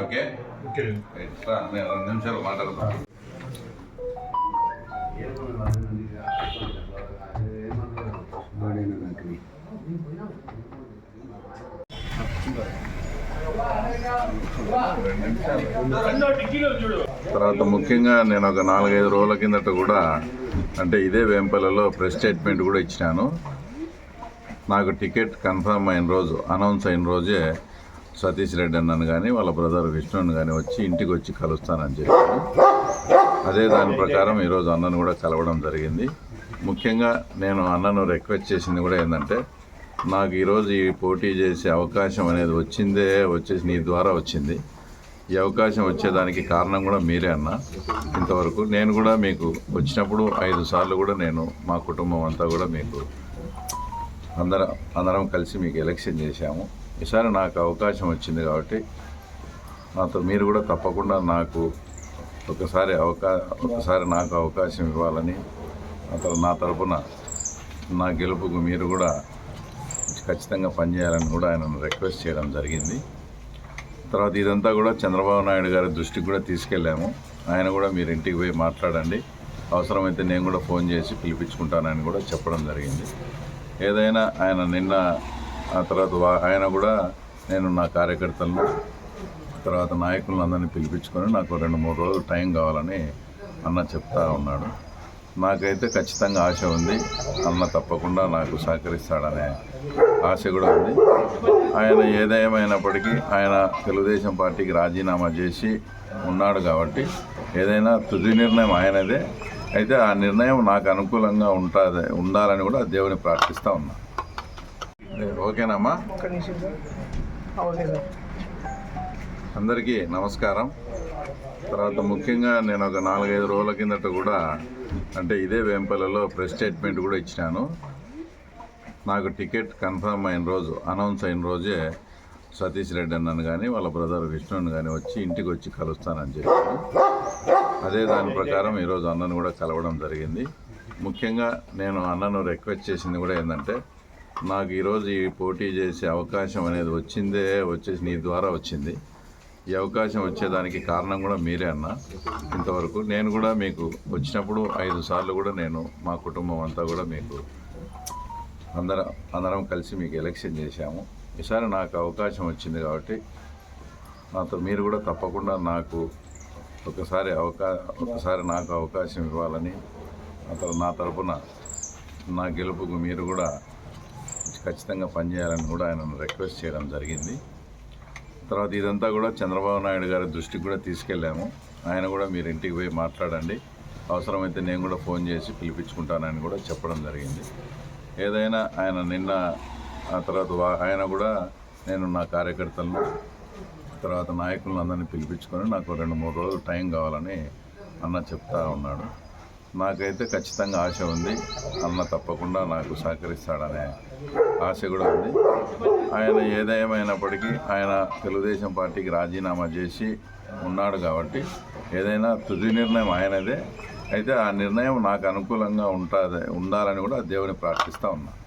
Okay. ఇట్లా నేను రెండు నిమిషాలు మాట్లాడతాను తర్వాత ముఖ్యంగా నేను ఒక నాలుగైదు రోజుల కిందట కూడా అంటే ఇదే వేంపల్లలో ప్రెస్ స్టేట్మెంట్ కూడా ఇచ్చినాను. నాకు టికెట్ కన్ఫర్మ్ అయిన రోజు అనౌన్స్ అయిన రోజే సతీష్ రెడ్డి అన్నను కానీ వాళ్ళ బ్రదర్ విష్ణుని కానీ వచ్చి ఇంటికి వచ్చి కలుస్తానని చెప్పాను అదే దాని ప్రకారం ఈరోజు అన్నను కూడా కలవడం జరిగింది. ముఖ్యంగా నేను అన్నను రిక్వెస్ట్ చేసింది కూడా ఏంటంటే నాకు ఈరోజు ఈ పోటీ చేసే అవకాశం అనేది వచ్చిందే వచ్చేసి నీ ద్వారా వచ్చింది. ఈ అవకాశం వచ్చేదానికి కారణం కూడా మీరే అన్న. ఇంతవరకు నేను కూడా మీకు వచ్చినప్పుడు ఐదు సార్లు కూడా నేను మా కుటుంబం అంతా కూడా మీకు అందరం అందరం కలిసి మీకు ఎలక్షన్ చేశాము. ఈసారి నాకు అవకాశం వచ్చింది కాబట్టి నాతో మీరు కూడా తప్పకుండా నాకు ఒకసారి అవకా ఒకసారి నాకు అవకాశం ఇవ్వాలని అతను నా తరపున నా గెలుపుకు మీరు కూడా ఖచ్చితంగా పనిచేయాలని కూడా ఆయనను రిక్వెస్ట్ చేయడం జరిగింది. తర్వాత ఇదంతా కూడా చంద్రబాబు నాయుడు గారి దృష్టికి కూడా తీసుకెళ్ళాము. ఆయన కూడా మీరు ఇంటికి పోయి మాట్లాడండి. అవసరమైతే నేను కూడా ఫోన్ చేసి పిలిపించుకుంటానని కూడా చెప్పడం జరిగింది. ఏదైనా ఆయన నిన్న ఆ తర్వాత ఆయన కూడా నేను నా కార్యకర్తలను తర్వాత నాయకులను అందరినీ పిలిపించుకొని నాకు రెండు మూడు రోజులు టైం కావాలని అన్న చెప్తా ఉన్నాడు. నాకైతే ఖచ్చితంగా ఆశ ఉంది. అన్న తప్పకుండా నాకు సహకరిస్తాడనే ఆశ కూడా ఉంది. ఆయన ఏదేమైనప్పటికీ ఆయన తెలుగుదేశం పార్టీకి రాజీనామా చేసి ఉన్నాడు కాబట్టి ఏదైనా తుది నిర్ణయం ఆయనదే. అయితే ఆ నిర్ణయం నాకు అనుకూలంగా ఉంటుంది ఉండాలని కూడా దేవుని ప్రార్థిస్తూ ఉన్నా. ఓకేనమ్మా? అందరికీ నమస్కారం. తర్వాత ముఖ్యంగా నేను ఒక నాలుగైదు రోజుల కిందట కూడా అంటే ఇదే వేంపల్లలో ప్రెస్ స్టేట్మెంట్ కూడా ఇచ్చినాను. నాకు టికెట్ కన్ఫర్మ్ అయిన రోజు అనౌన్స్ అయిన రోజే సతీష్ రెడ్డి అన్నను కానీ వాళ్ళ బ్రదర్ విష్ణుని కానీ వచ్చి ఇంటికి వచ్చి కలుస్తానని చెప్పాను అదే దాని ప్రకారం ఈరోజు అన్నను కూడా కలవడం జరిగింది. ముఖ్యంగా నేను అన్నను రిక్వెస్ట్ చేసింది కూడా ఏంటంటే నాకు ఈరోజు ఈ పోటీ చేసే అవకాశం అనేది వచ్చిందే వచ్చేసి నీ ద్వారా వచ్చింది. ఈ అవకాశం వచ్చేదానికి కారణం కూడా మీరే అన్న. ఇంతవరకు నేను కూడా మీకు వచ్చినప్పుడు ఐదు సార్లు కూడా నేను మా కుటుంబం అంతా కూడా మీకు అందరం అందరం కలిసి మీకు ఎలక్షన్ చేశాము. ఈసారి నాకు అవకాశం వచ్చింది కాబట్టి నాతో మీరు కూడా తప్పకుండా నాకు ఒకసారి అవకా ఒకసారి నాకు అవకాశం ఇవ్వాలని అతను నా తరపున నా గెలుపుకు మీరు కూడా ఖచ్చితంగా పనిచేయాలని కూడా ఆయనను రిక్వెస్ట్ చేయడం జరిగింది. తర్వాత ఇదంతా కూడా చంద్రబాబు నాయుడు గారి దృష్టికి కూడా తీసుకెళ్ళాము. ఆయన కూడా మీరు ఇంటికి పోయి మాట్లాడండి. అవసరమైతే నేను కూడా ఫోన్ చేసి పిలిపించుకుంటానని కూడా చెప్పడం జరిగింది. ఏదైనా ఆయన నిన్న ఆ తర్వాత ఆయన కూడా నేను నా కార్యకర్తలను తర్వాత నాయకులను అందరినీ పిలిపించుకొని నాకు రెండు మూడు రోజులు టైం కావాలని అన్న చెప్తా ఉన్నాడు. నాకైతే ఖచ్చితంగా ఆశ ఉంది. అన్న తప్పకుండా నాకు సహకరిస్తాడనే ఆశ కూడా ఉంది. ఆయన ఏదేమైనప్పటికీ ఆయన తెలుగుదేశం పార్టీకి రాజీనామా చేసి ఉన్నాడు కాబట్టి ఏదైనా తుది నిర్ణయం ఆయనదే. అయితే ఆ నిర్ణయం నాకు అనుకూలంగా ఉంటుంది ఉండాలని కూడా దేవుని ప్రార్థిస్తూ ఉన్నాను